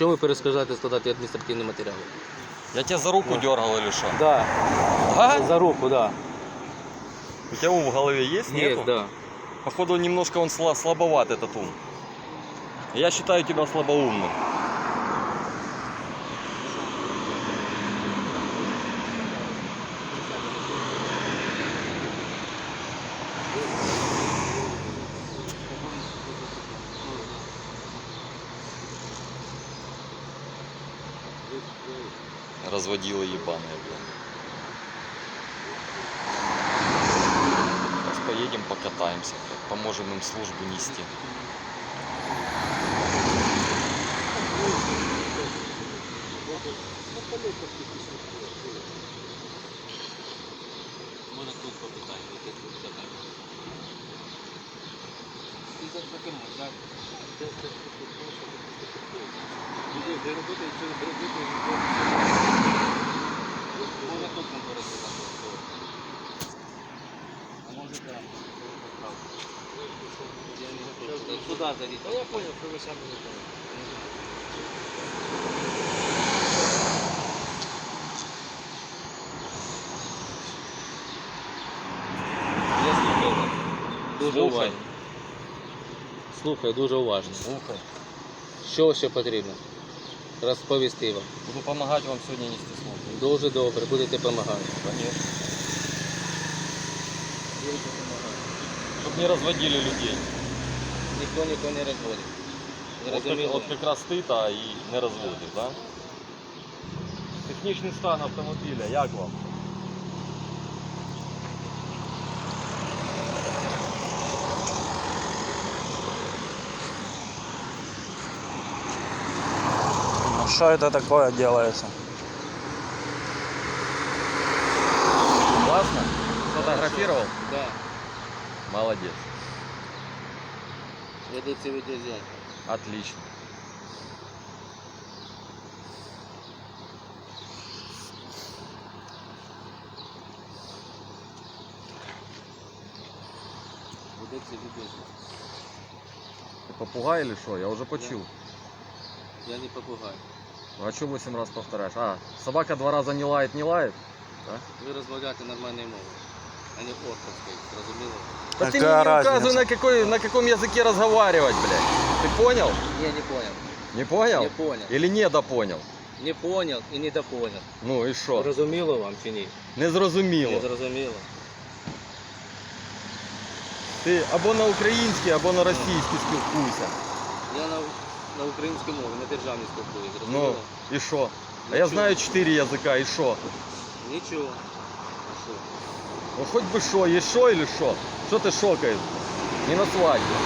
Що ви перешкоджаєте складати адміністративні матеріали? Я тебя за руку дергал или что? Да. А? За руку, да. У тебя ум в голове есть? Є, Нету? да. Походу немножко он сла- слабоват этот ум. Я считаю тебя слабоумным. Разводила ебаная, блин. Сейчас поедем покатаемся, блядь, поможем им службу нести. Можна тут попитати, яке тут питання. І за таким, так? Це це Люди де робити, чи де робити, Можна тут не пересилати. А може там. Я не готовий. Сюди зайдіть. Я понял, що ви самі не Я слухаю вас. Дуже Слухай. уважно. Слухаю дуже уважно. Слухай, Що ще потрібно? Розповісти вам. буду допомагати вам сьогодні нести службу. Дуже добре, будете допомагати. Конечно. Чтоб не розводили людей. Ніхто нікого не розводить. От как, Зрозуміло? вот как раз ты то и не разводишь, да? Технічний стан автомобіля, як вам? Что это такое делается? Классно? Сфотографировал? Да. Молодец. Ведеться відеозйомка. Отлично. Ведеться відеозйомка. Ты попугай или что? Я уже почил. Я не попугай. А что 8 раз повторяешь? А, собака два раза не лает, не лает? Ви розмовляєте нормальною мовою, а не орковською. Зрозуміло? Да ты Какая мне не разница? указывай, на, какой, на каком языке разговаривать, блядь. Ты понял? Ні, не понял. Не понял? Не понял. Или недопонял? Не понял і не допонял. Ну і що? Зрозуміло вам чи ні? Не зрозуміло. Не зрозуміло. Ти або на українській, або на російській спілкуйся. Я на, на українській мові, на державній спілкуюсь. Ну, Зрозуміло? і що? А я Нічого. знаю чотири язика, і що? Нічого. А що? Ну хоч би що, є що или що? Що ти шокаєш? Не на свадьбі.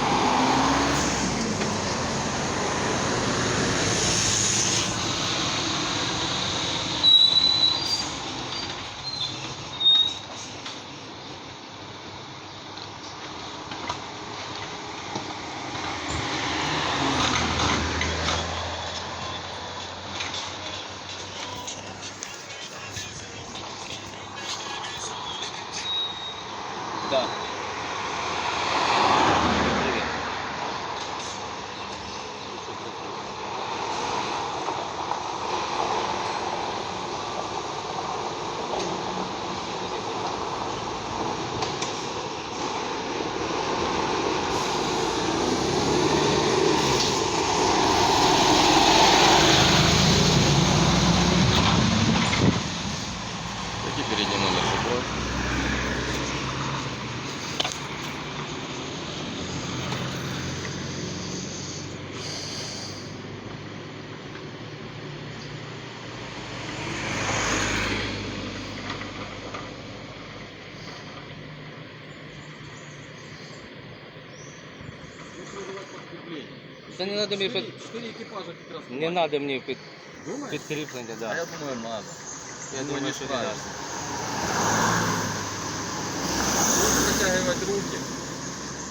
Та не треба мені під... Чотири екіпажа якраз. Не треба мені під... Думаєш? підкріплення, А да. я думаю, надо. Я думаю, що не треба. Нужно затягивать руки.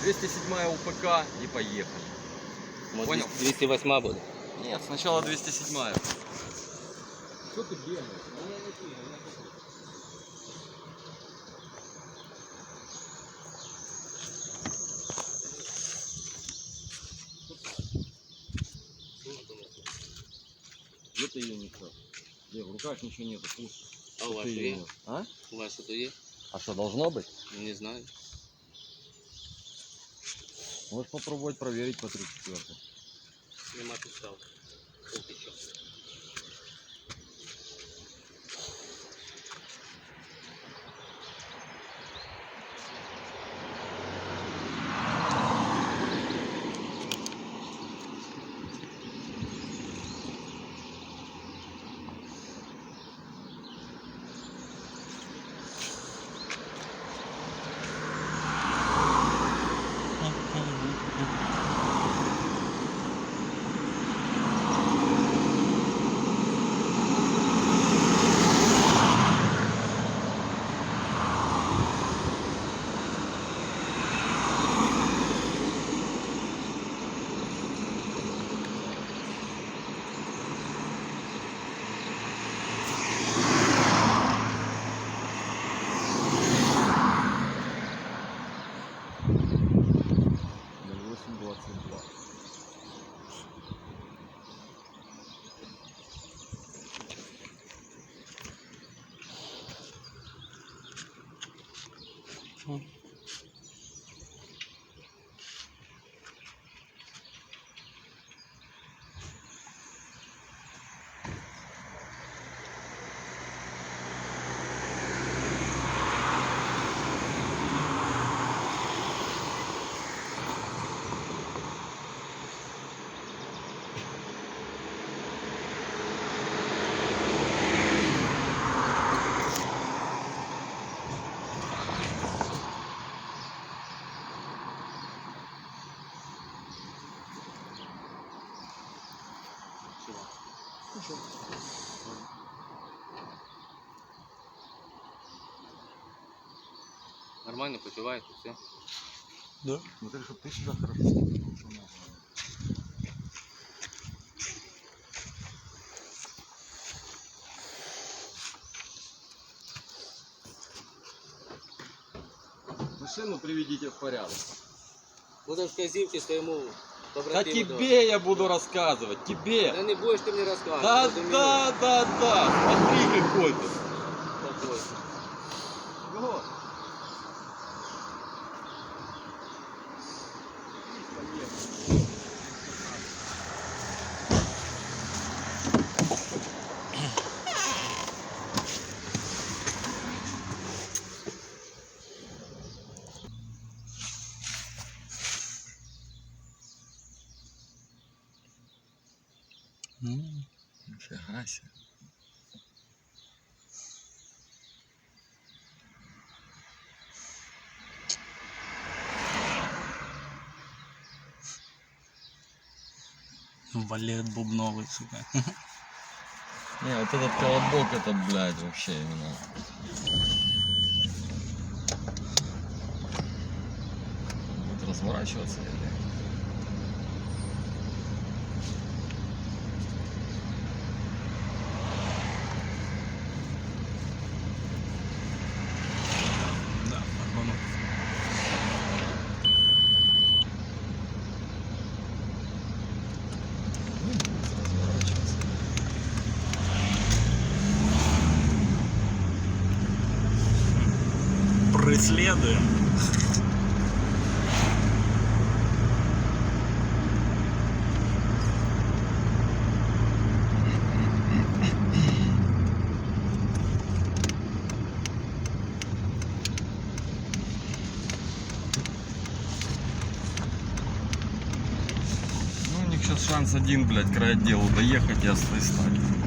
207 УПК и поехали. Може, Понял. 208 буде. Нет, сначала 207. Что ты бегаешь? ее несешь? Где? В руках ничего нету, пусто. А у вас Ты що её є? нес- А? У вас що-то є? А что, должно быть? Не знаю. Можешь попробовать проверить по 34 Нема підстав. Чого? Нормально почуваєте, все? Да. Смотри, чтобы ты себя хорошо чувствовал, что надо. Машину приведите в порядок. Будемо вказівки своєму да тебе я буду рассказывать, тебе. Да не будеш ти мені розказувати. Да, розумію. да, да, да. Смотри какой ты. Такой. Вот. Валет бубновый, сука. Не, вот этот колобок, это, блядь, вообще именно. Будет разворачиваться сейчас шанс один, блядь, к райотделу доехать и отстать.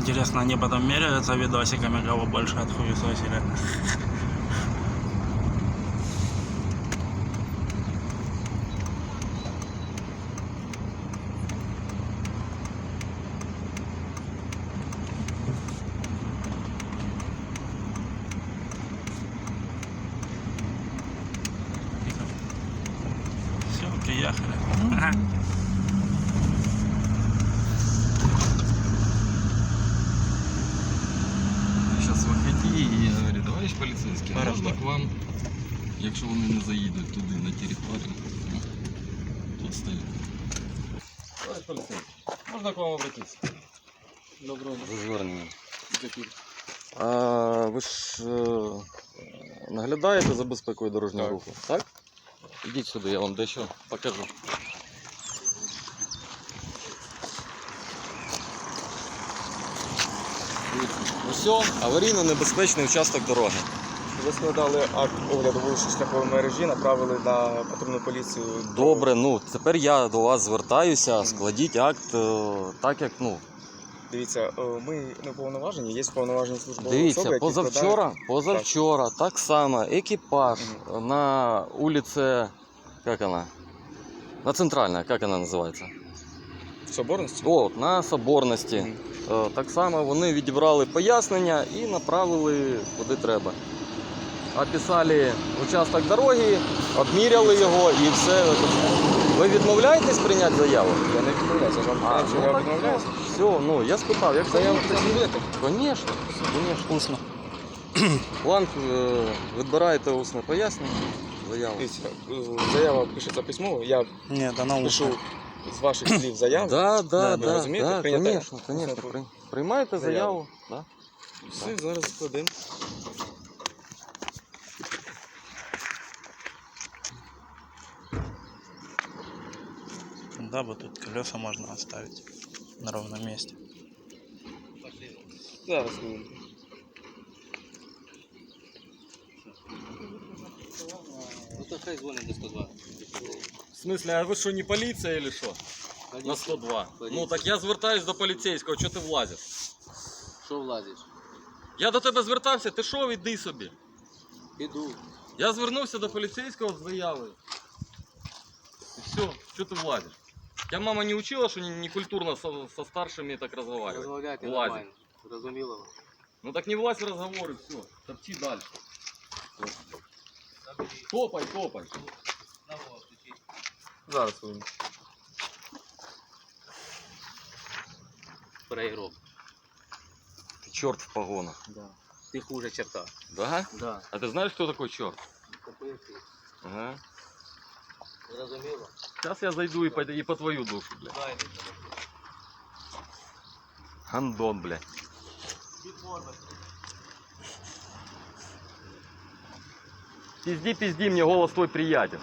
Интересно, они потом меряются видосиками, кого больше отхуесосили. Товариш поліцейський, Пора можна к вам, якщо вони не заїдуть туди на територію, тут стоять. Товариш поліцейський, можна к вам обратитися? Доброго. За зверненням. А, ви ж е, наглядаєте за безпекою дорожнього Так. руху, так? Ідіть сюди, я вам дещо покажу. Усе, аварійно-небезпечний участок дороги. Ви складали акт огляду вуличної шляхової мережі, направили на патрульну поліцію. Добре, ну тепер я до вас звертаюся, складіть акт е, так, як ну. Дивіться, е, ми не уповноважені, є повноважені службові Дивіться, особи, які позавчора, позавчора так само екіпаж на вулиці, як вона? На центральна, як вона називається? Соборності. О, на Соборності. Е, Так само вони відібрали пояснення і направили куди треба. Описали участок дороги, обміряли його і все. Ви відмовляєтесь прийняти заяву? Я не відмовляюся, вам А, ну я так, відмовляюся. все, ну я спитав, як Заяву заяву? Звісно, звісно. Усно. Бланк е, відбираєте усне пояснення, заяву. Е, заява пишеться письмово, я Нет, она пишу з ваших слів заяву. Да, да, ви да, розумієте? да, Прийняте? конечно, конечно. Усно. При- Приймайте Заяву. заяву. Да. Все, зараз складемо. Да, вот тут колеса можно оставить на ровном месте. Пошли. Зараз хвилинку. Ну то хай дзвонить до 102. В смысле, а ви що, не поліція или що? На 102. Ну так я звертаюсь до поліцейського, чого ти влазиш? Що влазиш? Я до тебе звертався, ти що, іди собі. Іду. Я звернувся до поліцейського з заявою. І все, що ти влазиш? Я мама не учила, що не, не культурно со, со старшими так разговаривать. Розмовляйте Влазить. нормально. Зрозуміло? Ну так не влазь в разговоры, все. Топчи дальше. Топай, топай. Зараз хвилинку. Проігров. Ты черт в погонах. Да. Ти хуже черта. Да? Да. А ты знаешь, кто такой черт? Ага. Зрозуміло? Сейчас я зайду и по, и по твою душу, бля. Дай. Гандон, бля. Пизди, пизди, мне голос твой приятен.